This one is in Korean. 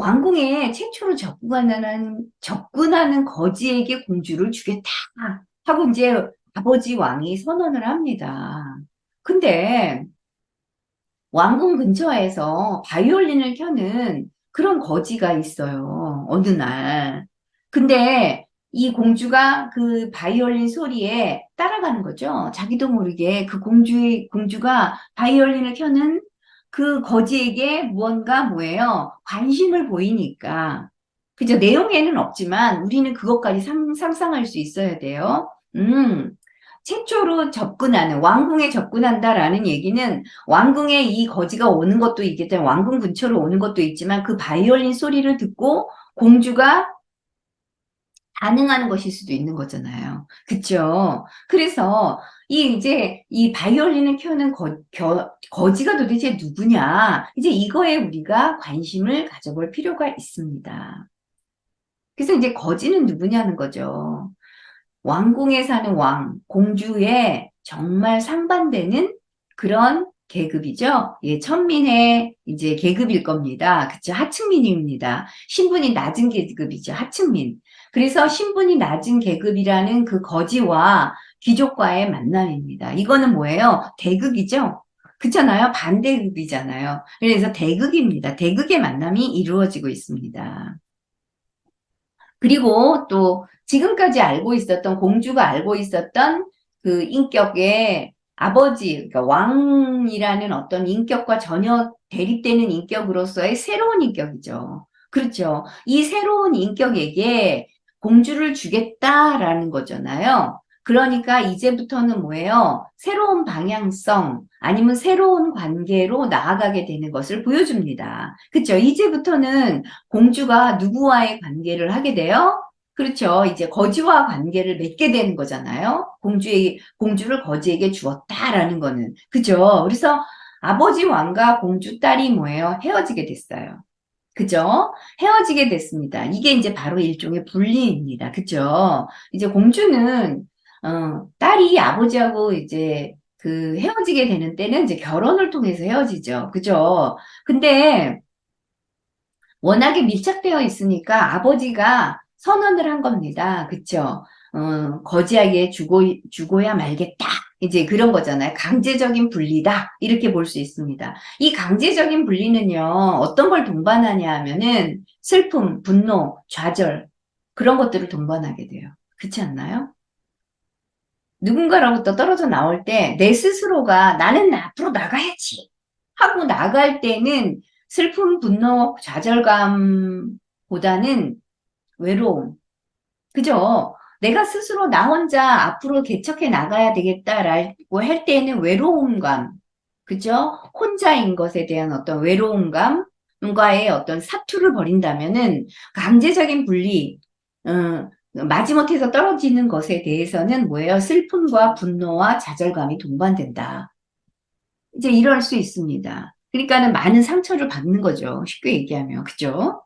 왕궁에 최초로 접근하는, 접근하는 거지에게 공주를 주겠다. 하고 이제 아버지 왕이 선언을 합니다. 근데 왕궁 근처에서 바이올린을 켜는 그런 거지가 있어요. 어느 날. 근데 이 공주가 그 바이올린 소리에 따라가는 거죠. 자기도 모르게 그 공주의, 공주가 바이올린을 켜는 그 거지에게 무언가 뭐예요? 관심을 보이니까. 그죠? 내용에는 없지만 우리는 그것까지 상, 상상할 수 있어야 돼요. 음, 최초로 접근하는, 왕궁에 접근한다라는 얘기는 왕궁에 이 거지가 오는 것도 있겠지만 왕궁 근처로 오는 것도 있지만 그 바이올린 소리를 듣고 공주가 반응하는 것일 수도 있는 거잖아요. 그쵸? 그래서 이 이제 이 바이올린을 켜는 거, 겨, 거지가 도대체 누구냐? 이제 이거에 우리가 관심을 가져볼 필요가 있습니다. 그래서 이제 거지는 누구냐는 거죠. 왕궁에 사는 왕, 공주의 정말 상반되는 그런 계급이죠. 예, 천민의 이제 계급일 겁니다. 그쵸? 하층민입니다. 신분이 낮은 계급이죠. 하층민. 그래서 신분이 낮은 계급이라는 그 거지와 귀족과의 만남입니다. 이거는 뭐예요? 대극이죠? 그렇잖아요? 반대극이잖아요. 그래서 대극입니다. 대극의 만남이 이루어지고 있습니다. 그리고 또 지금까지 알고 있었던 공주가 알고 있었던 그 인격의 아버지, 그러니까 왕이라는 어떤 인격과 전혀 대립되는 인격으로서의 새로운 인격이죠. 그렇죠. 이 새로운 인격에게 공주를 주겠다라는 거잖아요. 그러니까 이제부터는 뭐예요? 새로운 방향성 아니면 새로운 관계로 나아가게 되는 것을 보여줍니다. 그렇죠? 이제부터는 공주가 누구와의 관계를 하게 돼요? 그렇죠. 이제 거지와 관계를 맺게 되는 거잖아요. 공주의, 공주를 거지에게 주었다라는 거는. 그죠? 그래서 아버지 왕과 공주 딸이 뭐예요? 헤어지게 됐어요. 그죠? 헤어지게 됐습니다. 이게 이제 바로 일종의 분리입니다. 그죠? 이제 공주는, 어, 딸이 아버지하고 이제 그 헤어지게 되는 때는 이제 결혼을 통해서 헤어지죠. 그죠? 근데 워낙에 밀착되어 있으니까 아버지가 선언을 한 겁니다. 그쵸? 어, 거지에게 주고, 주고야 말겠다. 이제 그런 거잖아요. 강제적인 분리다. 이렇게 볼 수 있습니다. 이 강제적인 분리는요, 어떤 걸 동반하냐 하면은 슬픔, 분노, 좌절, 그런 것들을 동반하게 돼요. 그렇지 않나요? 누군가로부터 떨어져 나올 때 내 스스로가 나는 앞으로 나가야지 하고 나갈 때는 슬픔, 분노, 좌절감보다는 외로움. 그죠? 내가 스스로 나 혼자 앞으로 개척해 나가야 되겠다라고 할 때에는 외로움감, 그죠? 혼자인 것에 대한 어떤 외로움감과의 어떤 사투를 벌인다면은 강제적인 분리, 어, 마지못해서 떨어지는 것에 대해서는 뭐예요? 슬픔과 분노와 좌절감이 동반된다. 이제 이럴 수 있습니다. 그러니까는 많은 상처를 받는 거죠. 쉽게 얘기하면. 그죠?